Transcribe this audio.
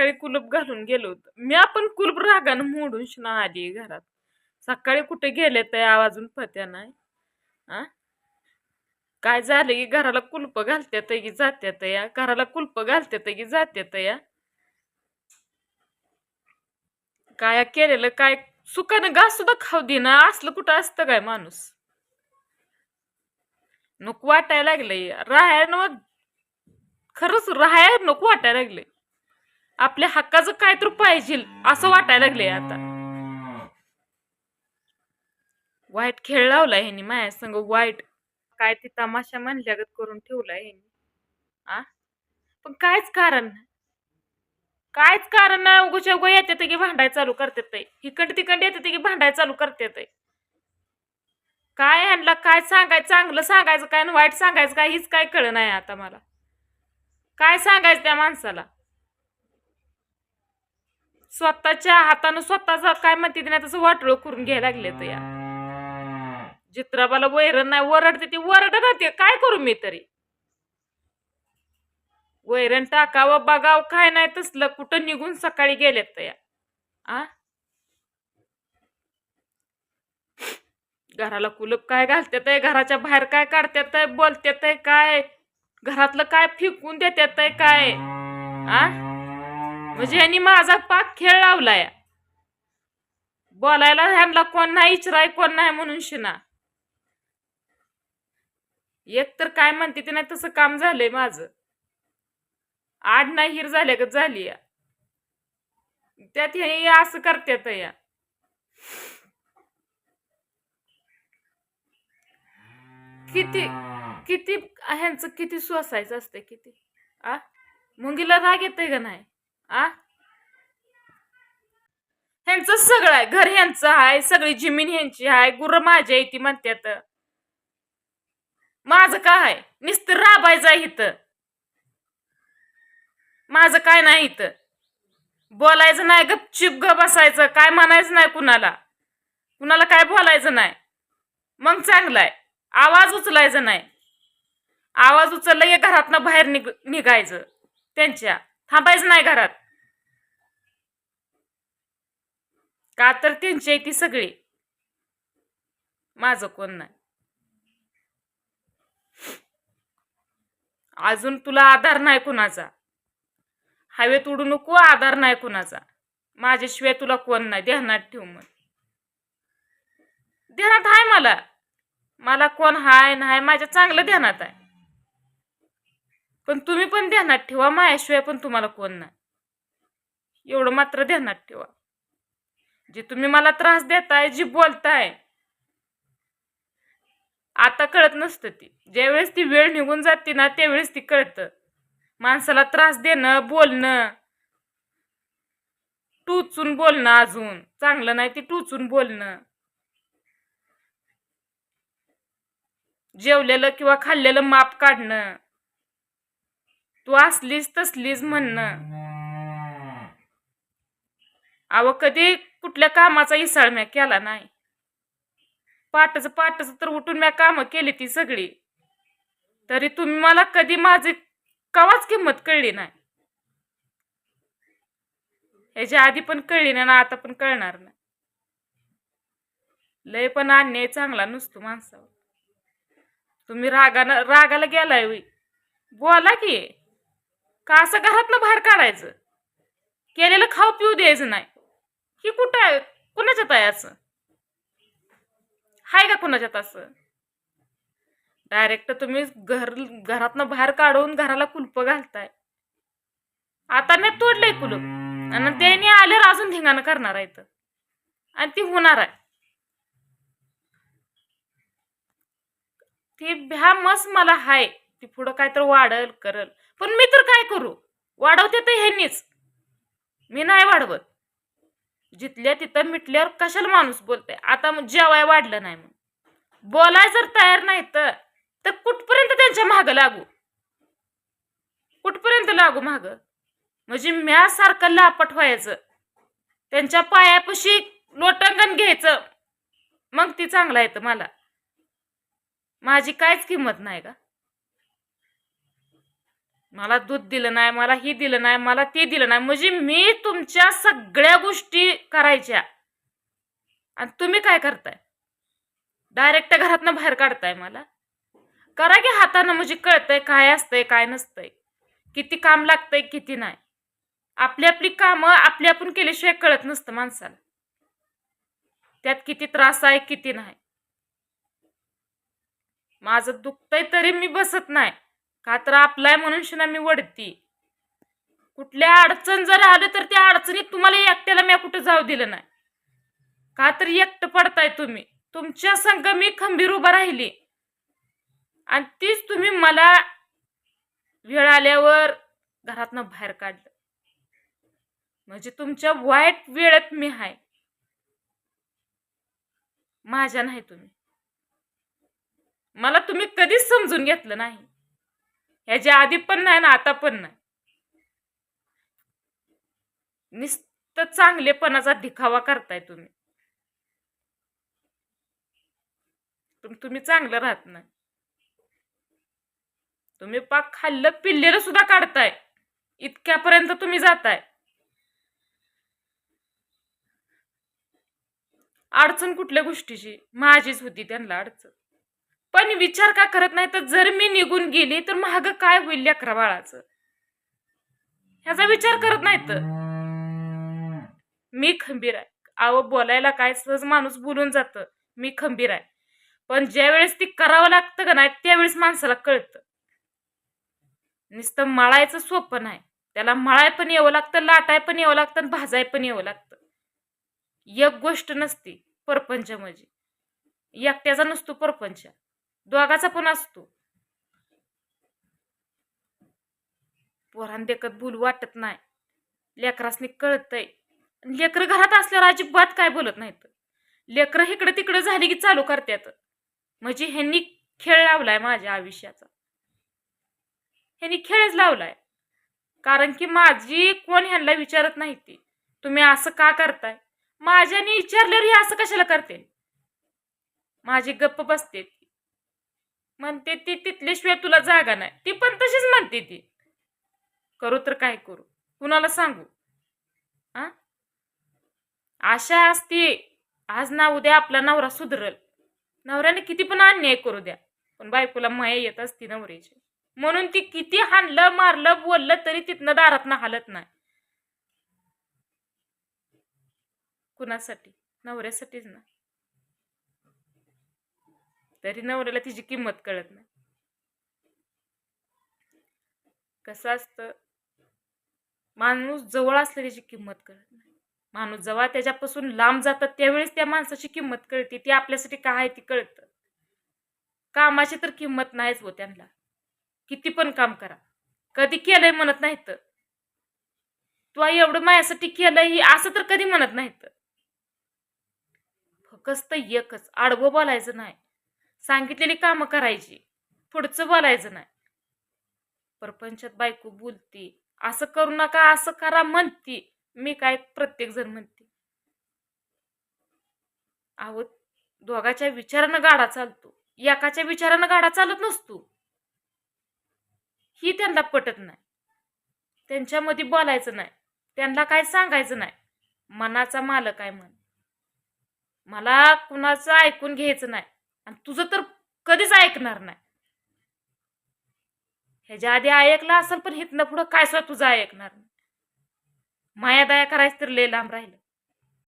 सकाळी कुलूप घालून गेलो होतो. मी आपण कुलूप रागानं मोडून शिना आली घरात. सकाळी कुठे गेले तर आवाजून पत्या नाही. आ? काय झालं की घराला कुलप घालत्यात की जात्यात या घराला कुलप घालत्यात की जात्यात या काय केलेलं काय सुखानं घास सुद्धा खाऊ दे ना असलं कुठं असतं काय माणूस? नको वाटायला लागलंय. राहाय मग खरंच राहाय नको वाटायला लागले आपल्या हक्काचं काय तर पाहिजे असं वाटायला लागले आता. वाईट खेळ लावलाय ह्यानी माया संग वाईट. काय ती तमाशा म्हणल्यागत करून ठेवलाय ह्यांनी. आ? पण कायच कारण नाही. कायच कारण नाही उगोच्या उगो येते की भांडाय चालू करतात इकंड तिकंड येते की भांडाय चालू करतात काय आणला काय सांगायचं चांगलं सांगायचं काय आणि वाईट सांगायचं काय हीच काय कळ नाही आता मला. काय सांगायचं त्या माणसाला? स्वतःच्या हातानं स्वतःच काय म्हणते नाही तसं वाटळ करून घ्यायला लागले तो या. चित्राबाला वैरण नाही वरडते ती वरड राहते काय करू मी तरी? वैरण टाकावं बघावं काय नाही तसलं कुठं निघून सकाळी गेलेत या. आ? घराला कुलप काय घालतात घराच्या बाहेर काय काढतात आहे बोलतात काय? घरातलं काय फेकून देतात काय? आ? म्हणजे यांनी माझा पाक खेळ लावलाय. बोलायला ह्यांना कोण नाही इचराय कोण नाही म्हणून शिना. एक तर काय म्हणते ते नाही तसं काम झालंय माझं. आड नाही हिर झाल्या का झाली या. त्यात हे असं करतात या. किती किती ह्यांचं किती सोसायचं असतं किती? आ? मुंगीला राग येतंय का नाही? आ? ह्यांचं सगळं आहे. घर ह्यांचं आहे. सगळी जमीन ह्यांची आहे. गुर माझ्या आहे ती म्हणतात माझं काय आहे? नुसतं राबायचं आहे इथं. माझं काय नाही इथं. बोलायचं नाही. गपचिप ग बसायचं. काय म्हणायचं नाही कुणाला. कुणाला काय बोलायचं नाही. मग चांगलं आहे. आवाज उचलायचा नाही. आवाज उचलला की घरातनं बाहेर निघ निघायचं. त्यांच्या. थांबायचं नाही घरात. का तर त्यांची आहे ती सगळी. माझं कोण नाही. अजून तुला आधार नाही कुणाचा. हवेत उडू नको आधार नाही कुणाचा. माझ्याशिवाय तुला कोण नाही ध्यानात ठेव मग. ध्यानात आहे मला. मला कोण हाय नाही माझ्या चांगलं ध्यानात आहे. पण तुम्ही पण ध्यानात ठेवा माझ्याशिवाय पण तुम्हाला कोण नाही. एवढं मात्र ध्यानात ठेवा. जे तुम्ही मला त्रास देताय जी बोलताय आता कळत नसतं ती. ज्यावेळेस ती वेळ निघून जाते ना त्यावेळेस ती कळतं. माणसाला त्रास देणं बोलणं टुचून बोलणं अजून. चांगलं नाही ती टुचून बोलणं. जेवलेलं किंवा खाल्लेलं माप काढणं. तू असलीस तसलीच म्हणणं. अव कधी कुठल्या कामाचा इसाळ म्या केला नाही. पाटच पाटच तर उठून म्या कामं केली ती सगळी. तरी तुम्ही मला कधी माझी कवाच किंमत कळली नाही. ह्याच्या आधी पण कळली नाही ना आता पण कळणार नाही. लय पण अन्याय चांगला नसतो माणसावर. तुम्ही रागानं रागाला गेलाय बोला की. का असं घरातनं बाहेर काढायचं? केलेलं खाऊ पिऊ द्यायचं नाही. की कुठं आहे? कुणाच्यात आहे असं? हाय का कुणाच्यात असं? डायरेक्ट तुम्ही घर घरातनं बाहेर काढून घराला कुलप घालताय. आता मी तोडलंय कुलूप. आणि त्याने आल्यावर अजून धिंगाणं करणार आहे तर आणि ती होणार आहे. ती भ्या मस मला हाय. ती पुढं काय तर वाढल करल. पण मी तर काय करू? वाढवते तर ह्यांनीच. मी नाही वाढवत. जिथल्या तिथं मिटल्यावर कशाला माणूस बोलतोय? आता मग जेवाय वाढलं नाही मग बोलाय जर तयार नाही तर तर कुठपर्यंत त्यांच्या माग लागू? कुठपर्यंत लागू माग? म्हणजे म्या सारखं लापट व्हायचं. त्यांच्या पायापाशी लोटांगण घ्यायचं. मग ती चांगला येतं मला. माझी काहीच किंमत नाही का मला दूध दिलं नाही मला ही दिलं नाही मला ते दिलं नाही. म्हणजे मी तुमच्या सगळ्या गोष्टी करायच्या. आणि तुम्ही काय करताय? डायरेक्ट घरातनं बाहेर काढताय मला. करा की हातानं म्हणजे कळतंय काय असतंय काय नसतंय. किती काम लागतंय किती नाही. आपली आपली कामं आपली आपण केल्याशिवाय कळत नसतं माणसाला. त्यात किती त्रास आहे किती नाही. माझं दुखतंय तरी मी बसत नाही. का तर आपलाय म्हणून शिना मी वडती. कुठल्या अडचण जर आलं तर त्या अडचणीत तुम्हाला एकट्याला मी कुठं जाऊ दिलं नाही. का तर एकटं पडताय तुम्ही. तुमच्या संघ मी खंबीर उभा राहिली. आणि तीच तुम्ही मला वेळ आल्यावर घरातनं बाहेर काढलं. म्हणजे तुमच्या वाईट वेळेत मी आहे माझ्या नाही तुम्ही. मला तुम्ही कधीच समजून घेतलं नाही. ह्याच्या आधी पण नाही ना आता पण नाही. नुसतं चांगलेपणाचा दिखावा करताय तुम्ही. पण तुम्ही चांगलं राहत नाही. तुम्ही पाक खाल्लं पिल्लेलं सुद्धा काढताय. इतक्यापर्यंत तुम्ही जाताय. अडचण कुठल्या गोष्टीची? माझीच होती त्यांना अडचण. पण विचार का करत नाही? तर जर मी निघून गेली तर महाग काय होईल लेकरा बाळाचं ह्याचा विचार करत नाही तर मी खंबीर आहे. अहो बोलायला काय? सहज माणूस बोलून जातं. मी खंबीर आहे. पण ज्या वेळेस ती करावं लागतं का नाही त्यावेळेस माणसाला कळतं. नुसतं मळायचं सोपं नाही. त्याला मळाय पण यावं लागतं लाटाय पण यावं लागतं आणि भाजाय पण यावं लागतं. एक गोष्ट नसती परपंच म्हणजे. एकट्याचा नसतो परपंच. दोघाचा पण असतो. पोरान देखत भूल वाटत नाही. लेकरासनी कळतंय. लेकरं घरात असल्यावर अजिबात काय बोलत नाहीत. लेकर इकडं तिकडं झाली की चालू करतात म्हणजे ह्यांनी खेळ लावलाय माझ्या आयुष्याचा. ह्यांनी खेळच लावलाय. कारण की माझी कोण ह्यांना विचारत नाही ती. तुम्ही असं का करताय? माझ्याने विचारल्यावर हे असं कशाला करते माझी गप्प बसते ती. म्हणते ती तिथल्याशिवाय तुला जागा नाही. ती पण तशीच म्हणते ती. करू तर काय करू? कुणाला सांगू? आ? आशा असते आज ना उद्या आपला नवरा सुधरल. नवऱ्याने किती पण अन्याय करू द्या पण बायकोला माया येत असती नवऱ्याची. म्हणून ती किती हाणलं मारलं बोललं तरी तिथनं दारात हालत नाही. कुणासाठी? नवऱ्यासाठीच ना. तरी नवऱ्याला तिची किंमत कळत नाही. कसं असतं? माणूस जवळ असलं त्याची किंमत कळत नाही. माणूस जेव्हा त्याच्यापासून लांब जातात त्यावेळेस त्या माणसाची किंमत कळते. ती आपल्यासाठी काय आहे ती कळतं. कामाची तर किंमत नाहीच हो त्यांना. किती पण काम करा. कधी केलंय म्हणत नाहीत. तू आई एवढं माझ्यासाठी केलंय असं तर कधी म्हणत नाहीत. फक्त एकच आडवं बोलायचं नाही. सांगितलेली कामं करायची. पुढचं बोलायचं नाही. परपंचात बायको बोलती असं करू नका असं करा म्हणती. मी काय प्रत्येक जण म्हणते. अहो दोघाच्या विचारानं गाडा चालतो. एकाच्या विचारानं गाडा चालत नसतो. ही त्यांना पटत नाही. त्यांच्यामध्ये बोलायचं नाही. त्यांना काय सांगायचं नाही. मनाचा मालक आहे म्हण. मला कुणाचं ऐकून घ्यायचं नाही. आणि तुझं तर कधीच ऐकणार नाही. ह्याच्या आधी ऐकलं असेल पण हिथनं पुढं काय सुद्धा तुझं ऐकणार नाही. माया दया करायचं तर लय लांब राहिलं.